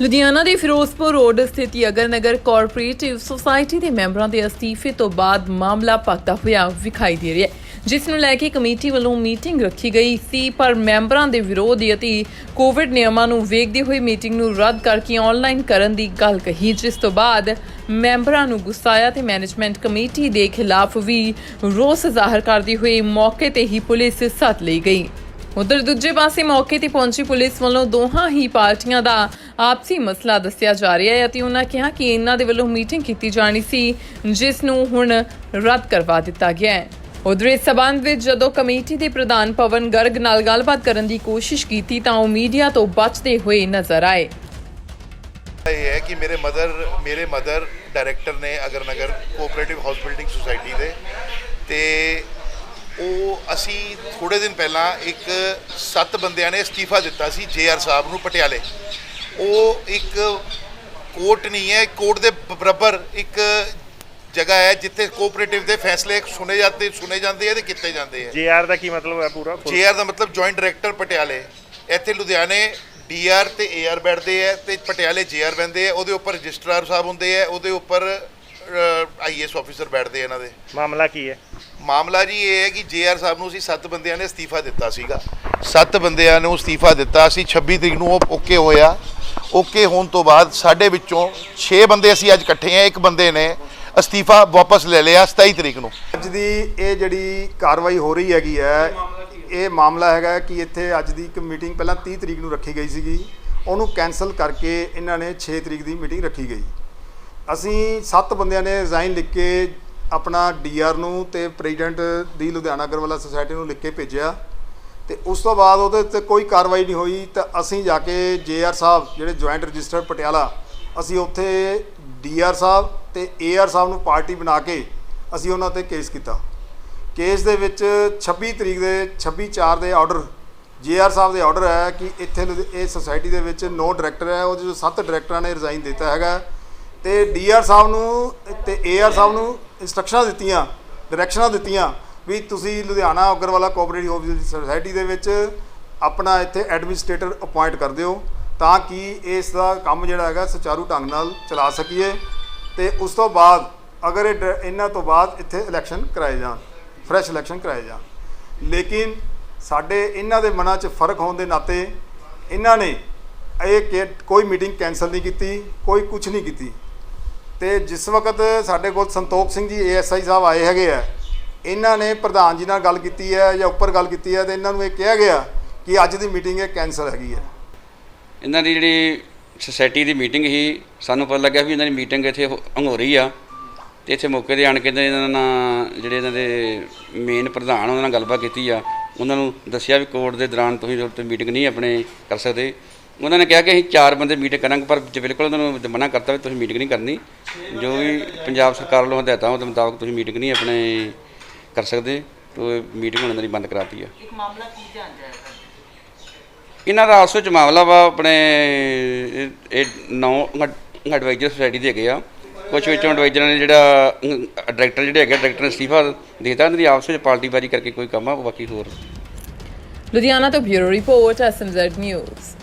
ਲੁਧਿਆਣਾ ਦੇ ਫਿਰੋਜ਼ਪੁਰ ਰੋਡ ਸਥਿਤ ਯਗਰਨਗਰ ਨਗਰ ਸੁਸਾਇਟੀ ਦੇ ਮੈਂਬਰਾਂ ਦੇ ਅਸਤੀਫੇ ਤੋਂ ਬਾਅਦ ਮਾਮਲਾ ਭਖਦਾ ਹੋਇਆ ਵਿਖਾਈ ਦੇ ਰਿਹਾ ਹੈ। ਜਿਸ ਨੂੰ ਲੈ ਕੇ ਕਮੇਟੀ ਵੱਲੋਂ ਮੀਟਿੰਗ ਰੱਖੀ ਗਈ ਸੀ, ਪਰ ਮੈਂਬਰਾਂ ਦੇ ਵਿਰੋਧ ਅਤੇ ਕੋਵਿਡ ਨਿਯਮਾਂ ਨੂੰ ਵੇਖਦੇ ਹੋਏ ਮੀਟਿੰਗ ਨੂੰ ਰੱਦ ਕਰਕੇ ਆਨਲਾਈਨ ਕਰਨ ਦੀ ਗੱਲ ਕਹੀ। ਜਿਸ ਤੋਂ ਬਾਅਦ ਮੈਂਬਰਾਂ ਨੂੰ ਗੁੱਸਾ ਆਇਆ ਤੇ ਮੈਨੇਜਮੈਂਟ ਕਮੇਟੀ ਦੇ ਖਿਲਾਫ ਵੀ ਰੋਸ ਜ਼ਾਹਰ ਕਰਦੇ ਹੋਏ ਮੌਕੇ ਤੇ ਹੀ ਪੁਲਿਸ ਸੱਦ ਲਈ ਗਈ। ਉਧਰ ਦੂਜੇ ਪਾਸੇ ਮੌਕੇ ਤੇ ਪਹੁੰਚੀ ਪੁਲਿਸ ਵੱਲੋਂ ਦੋਹਾਂ ਹੀ ਪਾਰਟੀਆਂ ਦਾ ਆਪਸੀ ਮਸਲਾ ਦੱਸਿਆ ਜਾ ਰਿਹਾ ਹੈ ਅਤੇ ਉਹਨਾਂ ਕਿਹਾ ਕਿ ਇਹਨਾਂ ਦੇ ਵੱਲੋਂ ਮੀਟਿੰਗ ਕੀਤੀ ਜਾਣੀ ਸੀ, ਜਿਸ ਨੂੰ ਹੁਣ ਰੱਦ ਕਰਵਾ ਦਿੱਤਾ ਗਿਆ ਹੈ। ਉਧਰ ਇਸ ਸਬੰਧ ਵਿੱਚ ਜਦੋਂ ਕਮੇਟੀ ਦੇ ਪ੍ਰਧਾਨ ਪਵਨ ਗਰਗ ਨਾਲ ਗੱਲਬਾਤ ਕਰਨ ਦੀ ਕੋਸ਼ਿਸ਼ ਕੀਤੀ ਤਾਂ ਉਹ ਮੀਡੀਆ ਤੋਂ ਬਚਦੇ ਹੋਏ ਨਜ਼ਰ ਆਏ। ਇਹ ਹੈ ਕਿ ਮੇਰੇ ਮਦਰ ਮੇਰੇ ਮਦਰ ਡਾਇਰੈਕਟਰ ਨੇ Agar Nagar cooperative house building society ਦੇ ਤੇ ਉਹ ਅਸੀਂ ਥੋੜੇ ਦਿਨ ਪਹਿਲਾਂ ਇੱਕ ਸੱਤ ਬੰਦਿਆਂ ਨੇ ਅਸਤੀਫਾ ਦਿੱਤਾ ਸੀ ਜੇਆਰ ਸਾਹਿਬ ਨੂੰ ਪਟਿਆਲੇ। ਉਹ ਇੱਕ ਕੋਰਟ ਨਹੀਂ ਹੈ ਕੋਰਟ ਦੇ ਬਰਾਬਰ ਇੱਕ ਜਗ੍ਹਾ ਹੈ ਜਿੱਥੇ ਕੋਆਪਰੇਟਿਵ ਦੇ ਫੈਸਲੇ ਸੁਣੇ ਜਾਂਦੇ ਸੁਣੇ ਜਾਂਦੇ ਆ ਤੇ ਕੀਤੇ ਜਾਂਦੇ ਆ। ਜੀਆਰ ਦਾ ਕੀ ਮਤਲਬ ਹੈ ਪੂਰਾ? full? ਜੇਆਰ ਦਾ ਮਤਲਬ ਜੁਆਇੰਟ ਡਾਇਰੈਕਟਰ ਪਟਿਆਲੇ। ਇੱਥੇ ਲੁਧਿਆਣੇ ਡੀਆਰ ਤੇ ਏਆਰ ਬੈਠਦੇ ਆ ਤੇ ਪਟਿਆਲੇ ਜੇਆਰ ਬੈਠਦੇ ਆ ਉਹਦੇ ਉੱਪਰ ਰਜਿਸਟਰਾਰ ਸਾਹਿਬ ਹੁੰਦੇ ਆ ਉਹਦੇ ਉੱਪਰ ਆਈਐਸ ਆਫੀਸਰ ਬੈਠਦੇ ਆ ਇਹਨਾਂ ਦੇ। ਮਾਮਲਾ ਕੀ ਹੈ? ਮਾਮਲਾ ਜੀ ਇਹ ਹੈ ਕਿ ਜੇਆਰ ਸਾਹਿਬ ਨੂੰ ਅਸੀਂ ਸੱਤ ਬੰਦਿਆਂ ਨੇ ਅਸਤੀਫਾ ਦਿੱਤਾ ਸੀਗਾ। ਸੱਤ ਬੰਦਿਆਂ ਨੂੰ ਅਸਤੀਫਾ ਦਿੱਤਾ। ਅਸੀਂ 26 ਤਰੀਕ ਨੂੰ ਉਹ ਓਕੇ ਹੋਇਆ ਓਕੇ ਹੋਣ ਤੋਂ ਬਾਅਦ ਸਾਡੇ ਵਿੱਚੋਂ 6 ਬੰਦੇ ਅਸੀਂ ਅੱਜ ਇਕੱਠੇ ਆ। ਇੱਕ ਬੰਦੇ ਨੇ ਅਸਤੀਫਾ ਵਾਪਸ ਲੈ ਲਿਆ 27 ਤਰੀਕ ਨੂੰ। ਅੱਜ ਦੀ ਇਹ ਜਿਹੜੀ ਕਾਰਵਾਈ ਹੋ ਰਹੀ ਹੈਗੀ ਹੈ, ਇਹ ਮਾਮਲਾ ਹੈਗਾ ਕਿ ਇੱਥੇ ਅੱਜ ਦੀ ਇੱਕ ਮੀਟਿੰਗ ਪਹਿਲਾਂ 30 ਤਰੀਕ ਨੂੰ ਰੱਖੀ ਗਈ ਸੀਗੀ। ਉਹਨੂੰ ਕੈਨਸਲ ਕਰਕੇ ਇਹਨਾਂ ਨੇ 6 ਤਰੀਕ ਦੀ ਮੀਟਿੰਗ ਰੱਖੀ ਗਈ। ਅਸੀਂ ਸੱਤ ਬੰਦਿਆਂ ਨੇ ਰਿਜ਼ਾਈਨ ਲਿਖ ਕੇ ਆਪਣਾ ਡੀਆਰ ਨੂੰ ਤੇ ਪ੍ਰੈਜ਼ੀਡੈਂਟ ਦੀ ਲੁਧਿਆਣਾ ਅਗਰਵਾਲਾ ਸੁਸਾਇਟੀ ਨੂੰ ਲਿਖ ਕੇ ਭੇਜਿਆ ਤੇ ਉਸ ਤੋਂ ਬਾਅਦ ਉਹਦੇ 'ਤੇ ਕੋਈ ਕਾਰਵਾਈ ਨਹੀਂ ਹੋਈ ਤਾਂ ਅਸੀਂ ਜਾ ਕੇ ਜੇਆਰ ਸਾਹਿਬ, ਜਿਹੜੇ ਜੁਆਇੰਟ ਰਜਿਸਟਰ ਪਟਿਆਲਾ, ਅਸੀਂ ਉੱਥੇ ਡੀਆਰ ਸਾਹਿਬ ਤੇ ਏਆਰ ਸਾਹਿਬ ਨੂੰ ਪਾਰਟੀ ਬਣਾ ਕੇ ਅਸੀਂ ਉਹਨਾਂ ਤੇ ਕੇਸ ਕੀਤਾ। ਕੇਸ ਦੇ ਵਿੱਚ 26 ਤਰੀਕ ਦੇ 26 4 ਦੇ ਆਰਡਰ, ਜੇਆਰ ਸਾਹਿਬ ਦੇ ਆਰਡਰ ਹੈ ਕਿ ਇੱਥੇ ਲੁਧ- ਇਹ ਸੁਸਾਇਟੀ ਦੇ ਵਿੱਚ ਨੋ ਡਾਇਰੈਕਟਰ ਹੈ, ਉਹਦੇ ਜੋ ਸੱਤ ਡਾਇਰੈਕਟਰਾਂ ਨੇ ਰਿਜ਼ਾਈਨ ਦਿੱਤਾ ਹੈਗਾ ਤੇ ਡੀਆਰ ਸਾਹਿਬ ਨੂੰ ਤੇ ਏਆਰ ਸਾਹਿਬ ਨੂੰ ਇੰਸਟਰਕਸ਼ਨਾਂ ਦਿੱਤੀਆਂ ਡਾਇਰੈਕਸ਼ਨਾਂ ਦਿੱਤੀਆਂ ਵੀ ਤੁਸੀਂ Ludhiana Agarwala cooperative office society ਦੇ ਵਿੱਚ ਆਪਣਾ ਇੱਥੇ ਐਡਮਿਨਿਸਟ੍ਰੇਟਰ ਅਪਾਇੰਟ ਕਰ ਦਿਓ ਤਾਂ ਕਿ ਇਸ ਦਾ ਕੰਮ ਜਿਹੜਾ ਹੈਗਾ ਸੁਚਾਰੂ ਢੰਗ ਨਾਲ ਚਲਾ ਸਕੀਏ ਤੇ ਉਸ ਤੋਂ ਬਾਅਦ ਅਗਰ ਇਹ ਡ- ਇਹਨਾਂ ਤੋਂ ਬਾਅਦ ਇੱਥੇ ਇਲੈਕਸ਼ਨ ਕਰਾਏ ਜਾਣ ਫਰੈਸ਼ ਇਲੈਕਸ਼ਨ ਕਰਾਏ ਜਾਣ। ਲੇਕਿਨ ਸਾਡੇ ਇਹਨਾਂ ਦੇ ਮਨਾਂ 'ਚ ਫ਼ਰਕ ਹੋਣ ਦੇ ਨਾਤੇ ਇਹਨਾਂ ਨੇ ਇਹ ਕਿ ਕੋਈ ਮੀਟਿੰਗ ਕੈਨਸਲ ਨਹੀਂ ਕੀਤੀ, ਕੋਈ ਕੁਝ ਨਹੀਂ ਕੀਤੀ। ਤੇ ਜਿਸ ਵਕਤ ਸਾਡੇ ਕੋਲ ਸੰਤੋਖ ਸਿੰਘ ਜੀ ਏਐਸਆਈ ਸਾਹਿਬ ਆਏ ਹੈਗੇ ਆ, ਇਹਨਾਂ ਨੇ ਪ੍ਰਧਾਨ ਜੀ ਨਾਲ ਗੱਲ ਕੀਤੀ ਹੈ ਜਾਂ ਉੱਪਰ ਗੱਲ ਕੀਤੀ ਹੈ ਤੇ ਇਹਨਾਂ ਨੂੰ ਇਹ ਕਿਹਾ ਗਿਆ ਕਿ ਅੱਜ ਦੀ ਮੀਟਿੰਗ ਇਹ ਕੈਨਸਲ ਹੈਗੀ ਹੈ। ਇਹਨਾਂ ਦੀ ਜਿਹੜੀ ਸੋਸਾਇਟੀ ਦੀ ਮੀਟਿੰਗ ਸੀ, ਸਾਨੂੰ ਪਤਾ ਲੱਗਿਆ ਵੀ ਇਹਨਾਂ ਦੀ ਮੀਟਿੰਗ ਇੱਥੇ ਹੋ ਰਹੀ ਆ ਤੇ ਇੱਥੇ ਮੌਕੇ ਤੇ ਆਣ ਕੇ ਇਹਨਾਂ ਨਾਲ ਜਿਹੜੇ ਇਹਨਾਂ ਦੇ ਮੇਨ ਪ੍ਰਧਾਨ ਉਹਨਾਂ ਨਾਲ ਗੱਲਬਾਤ ਕੀਤੀ ਆ। ਉਹਨਾਂ ਨੂੰ ਦੱਸਿਆ ਵੀ ਕੋਰਟ ਦੇ ਦੌਰਾਨ ਤੁਸੀਂ ਮੀਟਿੰਗ ਨਹੀਂ ਆਪਣੇ ਕਰ ਸਕਦੇ। ਉਹਨਾਂ ਨੇ ਕਿਹਾ ਕਿ ਅਸੀਂ ਚਾਰ ਬੰਦੇ ਮੀਟਿੰਗ ਕਰਾਂਗੇ ਪਰ ਜੇ ਬਿਲਕੁਲ ਉਹਨਾਂ ਨੂੰ ਮਨਾ ਕਰਤਾ ਵੀ ਤੁਸੀਂ ਮੀਟਿੰਗ ਨਹੀਂ ਕਰਨੀ ਜੋ ਵੀ ਪੰਜਾਬ ਸਰਕਾਰ ਵੱਲੋਂ ਹਦਾਇਤਾਂ ਉਹਦੇ ਮੁਤਾਬਕ ਤੁਸੀਂ ਮੀਟਿੰਗ ਨਹੀਂ ਆਪਣੇ ਕਰ ਸਕਦੇ ਤੋ ਮੀਟਿੰਗ ਉਹਨਾਂ ਦੀ ਬੰਦ ਕਰਾਤੀ ਆ। ਇਹਨਾਂ ਦਾ ਆਪਸ ਵਿੱਚ ਮਾਮਲਾ ਵਾ ਆਪਣੇ ਇਹ- ਇਹ ਨੌ ਐਡਵਾਈਜ਼ਰ ਸੁਸਾਇਟੀ ਦੇ ਹੈਗੇ ਆ। ਕੁਝ ਵਿੱਚੋਂ ਐਡਵਾਈਜ਼ਰਾਂ ਨੇ ਜਿਹੜਾ ਡਾਇਰੈਕਟਰ ਜਿਹੜੇ ਹੈਗੇ ਡਾਇਰੈਕਟਰ ਨੇ ਅਸਤੀਫਾ ਦੇਤਾ ਇਹਨਾਂ ਦੀ ਆਪਸ ਵਿੱਚ ਪਾਰਟੀਬਾਜ਼ੀ ਕਰਕੇ ਕੋਈ ਕੰਮ ਆ ਬਾਕੀ ਹੋਰ। ਲੁਧਿਆਣਾ ਤੋਂ ਬਿਊਰੋ ਰਿਪੋਰਟ ਐਸਐਮਜ਼ੈਡ ਨਿਊਜ਼